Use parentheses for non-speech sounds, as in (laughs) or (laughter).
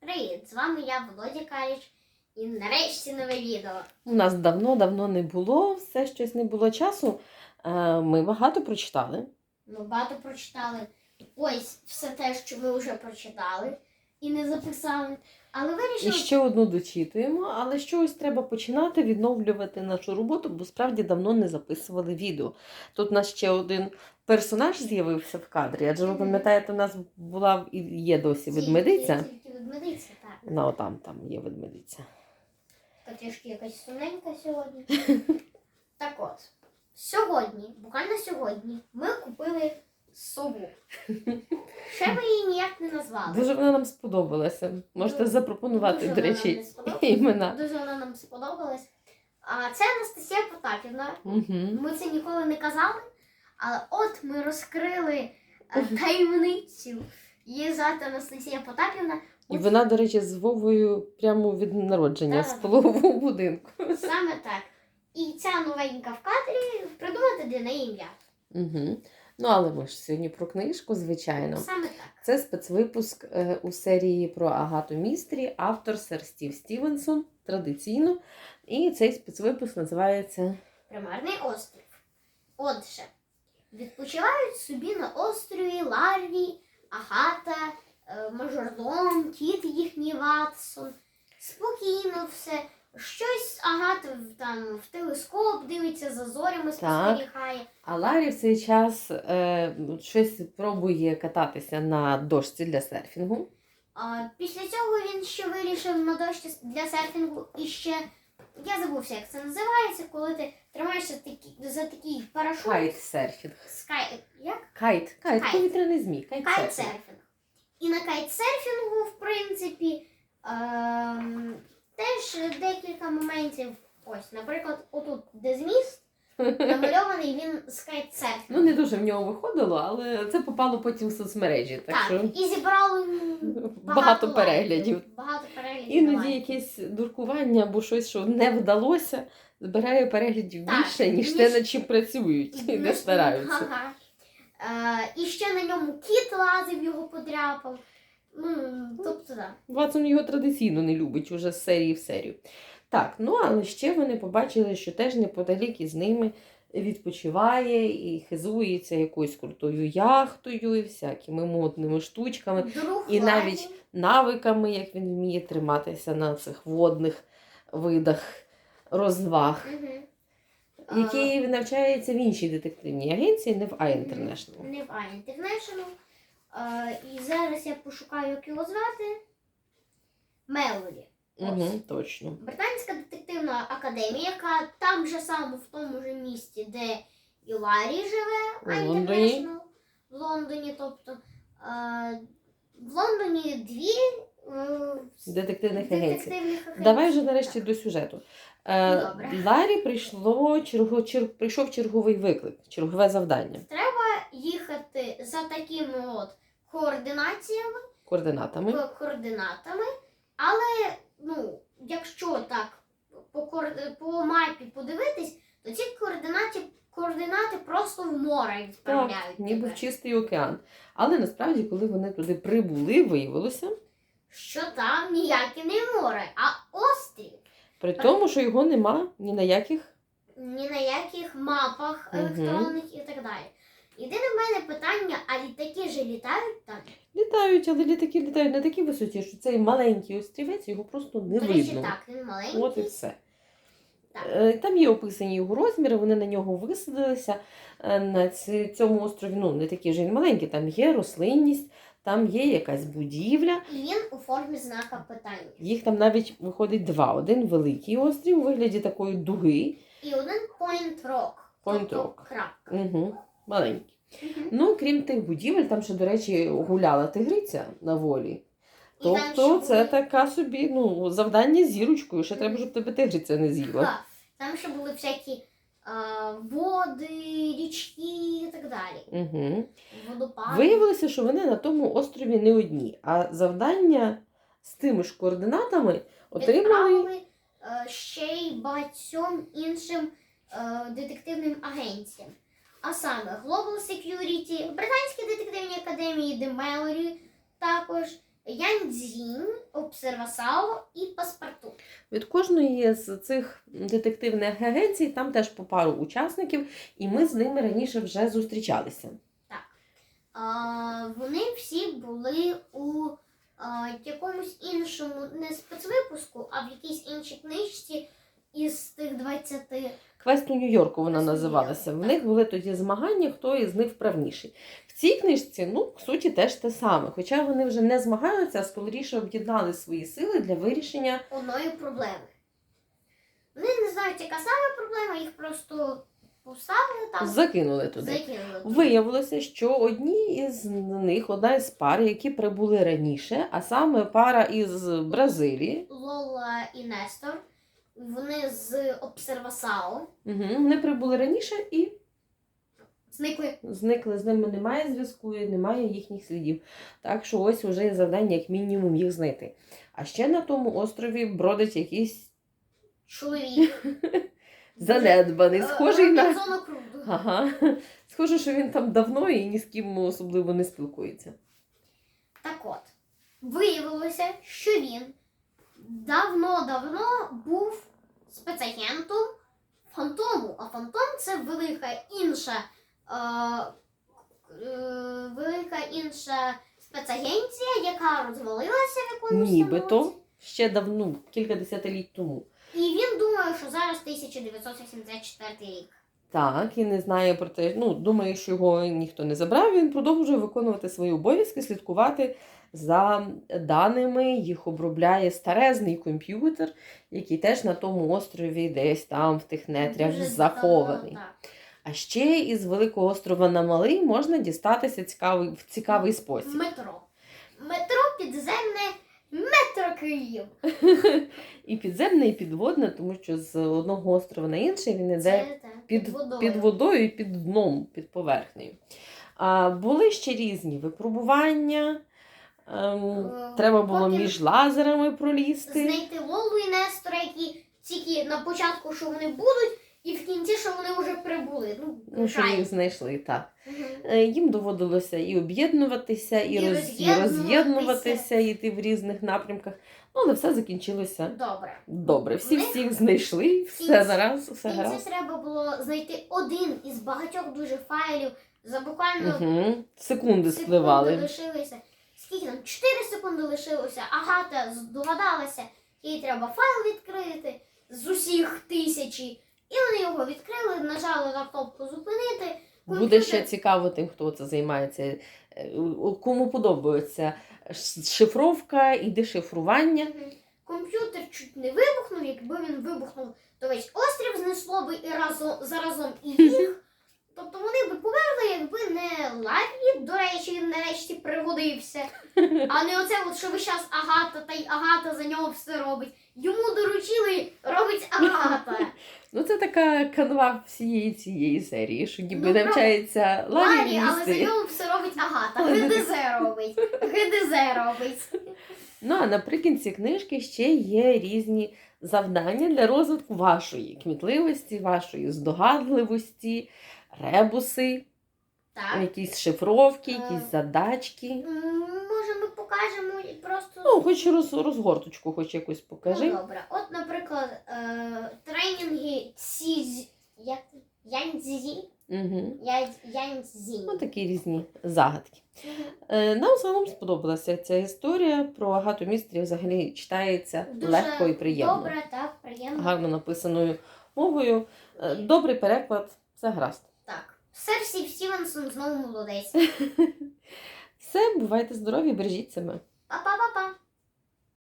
Привіт! З вами я, Володя Каліч, і нарешті нове відео. У нас давно-давно не було, все щось не було часу. Е, Ми багато прочитали. Ми багато прочитали. Ось все те, що ми вже прочитали і не записали. Але вирішили... І ще одну дочитуємо, але чогось треба починати відновлювати нашу роботу, бо справді давно не записували відео. Тут у нас ще один персонаж з'явився в кадрі, адже ви пам'ятаєте, у нас була і є досі ведмедиця. Ведмедиця, так. Ну, отам там є ведмедиця. Така трішки якась сумненька сьогодні. (laughs) так от, сьогодні, буквально сьогодні, ми купили сову. (laughs) Ще ми її ніяк не назвали. Дуже вона нам сподобалася. Можете Дуже- запропонувати, Дуже до вона нам речі, не сподобалась. (laughs) імена. Дуже вона нам сподобалась. А це Анастасія Потапівна. Угу. Ми це ніколи не казали, але от ми розкрили е, таємницю. Її звати Анастасія Потапівна. І вона, до речі, з Вовою прямо від народження з Так. пологового будинку. Саме так. І ця новенька в кадрі придумати для неї ім'я. Угу. Ну, але ми ж сьогодні про книжку, звичайно. Саме так. Це спецвипуск е, у серії про Агату Містрі, автор сер Стів Стівенсон, традиційно. І цей спецвипуск називається Примарний острів. Отже, відпочивають собі на острові Ларві, Агата, мажордом, кіт їхній Ватсон. Спокійно все. Щось Агата в- там в телескоп дивиться за зорями, спостерігає. А Ларі в цей час е, щось пробує кататися на дошці для серфінгу. А, після цього він ще вирішив на дошці для серфінгу і ще. Я забувся, як це називається, коли ти тримаєшся такі, за такий парашут. Кайт серфінг. Скай... Як? Кайт, кайт, Кайт. повітряний змій. Кайт, серфінг. І на кайтсерфінгу, в принципі, ем, теж декілька моментів. Ось, наприклад, отут, де зміст, намальований він з кайтсерфінгу. Ну, не дуже в нього виходило, але це попало потім в соцмережі. Так, так, що і зібрало м, багато переглядів. Багато переглядів. Іноді лайків. якесь дуркування або щось, що не вдалося, збирає переглядів Так, більше, ніж ніж- те, над чим працюють і де стараються. Ага. Е, і ще на ньому кіт лазив, його подряпав. Ну, тобто, так. Ватсон його традиційно не любить уже з серії в серію. Так, ну але ще вони побачили, що теж неподалік із ними відпочиває і хизується якоюсь крутою яхтою і всякими модними штучками, Друг І навіть навиками, як він вміє триматися на цих водних видах розваг. Мгм. Який навчається в іншій детективній агенції, не в I International. Не в I International. Е, і зараз я пошукаю, як його звати. Мелорі. Угу, точно. Британська детективна академія, яка там же само в тому ж місті, де і живе, У Лондоні. International. В Лондоні, тобто. Е, в Лондоні дві Детективних агенцій. Давай вже нарешті до сюжету. Е, Ну, добре. Ларі прийшло черго, чер, прийшов черговий виклик, чергове завдання Треба їхати за такими от координаціями. координатами. ко- координатами, але ну, якщо так по, коорди- по мапі подивитись, то ці координати, координати просто в море Так, відправляють. ніби тебе. в чистий океан. Але насправді, коли вони туди прибули, виявилося, Що там ніяке не море, а острів. при тому, що його нема ні на яких. Ні на яких мапах електронних і так далі. Єдине в мене питання, а літаки же літають там? Літають, але літаки літають на такій висоті, що цей маленький острівець його просто не До речі, видно. так, він маленький. От і все. Так. Е, Там є описані його розміри, вони на нього висадилися. Е, На цьому острові ну, не такі вже й маленькі, там є рослинність, там є якась будівля. І він у формі знака питання. Їх там навіть виходить два. Один великий острів у вигляді такої дуги, І один Point Rock. Point тобто Rock. крапка. угу, маленький. Мгм. Ну, крім тих будівель, там ще, до речі, гуляла тигриця на волі. І там Тобто ще це були- така собі ну, завдання зірочкою. Ще треба, щоб тебе тигриця не з'їла. Так, там ще були всякі а, води, річки і так далі. Угу. Виявилося, що вони на тому острові не одні, а завдання з тими ж координатами отримали е, ще й багатьом іншим е, детективним агенціям. А саме Global Security, Британській детективній академії The Mallory, також Яньцзінь, Обсервасао і Паспорту. Від кожної з цих детективних агенцій там теж по пару учасників, і ми з ними раніше вже зустрічалися. Вони всі були у якомусь іншому не спецвипуску, а в якійсь іншій книжці із тих 20. Квест у Нью-Йорку вона називалася. В них були тоді змагання, хто із них вправніший. В цій книжці, ну, по суті, теж те саме. Хоча вони вже не змагаються, а скоріше об'єднали свої сили для вирішення одної проблеми. Вони не знають, яка саме проблема, їх просто поставили там, закинули туди. закинули. Виявилося, що одні із них, одна із пар, які прибули раніше, а саме пара із Бразилії, Лола і Нестор. Вони з Обсервасао угу, вони прибули раніше і зникли. зникли. З ними немає зв'язку, і немає їхніх слідів. Так що ось уже завдання, як мінімум, їх знайти. А ще на тому острові бродить якийсь Чоловік. (laughs) занедбаний, схожий на. Робінзона Крузо. Ага. (laughs) Схоже, що він там давно і ні з ким особливо не спілкується. Так от, виявилося, що він давно-давно був спецагентом фантому. А фантом це велика інша, е, е, велика інша спецагенція, яка розвалилася в якомусь Нібито ще давно, кілька десятиліть тому. І він думає, що зараз 1984 рік. Так, і не знає про те, ну, думає, що його ніхто не забрав. Він продовжує виконувати свої обов'язки, слідкувати за даними, їх обробляє старезний комп'ютер, який теж на тому острові десь там в тих нетрях Дуже захований. так. А ще із Великого острова на Малий можна дістатися цікавий, в цікавий спосіб. Метро. Метро підземне метро Київ. І підземне, і підводне, тому що з одного острова на інший він іде Це, так, під, водою. під водою і під дном, під поверхнею. А, були ще різні випробування. Ем, Е, треба було поки між лазерами пролізти. знайти Лолу і Нестора, які тільки на початку, що вони будуть, і в кінці, що вони вже прибули. Ну, Ну, що їх знайшли, так. Е, Їм доводилося і об'єднуватися, і, І роз... роз'єднуватися. роз'єднуватися, йти в різних напрямках. Ну, але все закінчилося Добре. добре. Всі Вони- всіх знайшли, все кінці- зараз, В все кінці гаразд. треба було знайти один із багатьох дуже файлів за буквально Угу. Секунди секунди спливали. лишилися. Скільки там? 4 секунди лишилося. Агата здогадалася, їй треба файл відкрити з усіх тисячі. І вони його відкрили, нажали на кнопку зупинити. Буде ще цікаво тим, хто це займається, е, кому подобається шифровка і дешифрування. Комп'ютер чуть не вибухнув, якби він вибухнув, то весь острів знесло би і разом заразом і (laughs) їх. Тобто вони би померли, якби не Ларі, до речі, він нарешті пригодився. (laughs) А не оце, от, що весь час Агата, та й Агата за нього все робить. Йому доручили, робить Агата. (laughs) Ну, це така канва всієї цієї серії, що ніби Ну, навчається Ларі Ларі, але за їсти. нього все робить Агата. ГДЗ робить. ГДЗ робить. (laughs) Ну а наприкінці книжки ще є різні завдання для розвитку вашої кмітливості, вашої здогадливості, ребуси, Так. якісь шифровки, Е. якісь задачки. М, покажемо і просто. Ну, хоч роз, розгорточку, хоч якусь покажи. Ну, добре. От, наприклад, е, тренінги ці як Яньцзі. Угу. Яньцзі. Ну, такі різні загадки. Е, Нам загалом сподобалася ця історія про Агату Містрі взагалі читається Дуже легко і приємно. Добре, так, приємно. Гарно написаною мовою. Е, Добрий переклад, все гаразд. Так. Сер Стів Стівенсон знову молодець. (laughs) Все, бувайте здорові, бережіть себе. Па-па-па-па!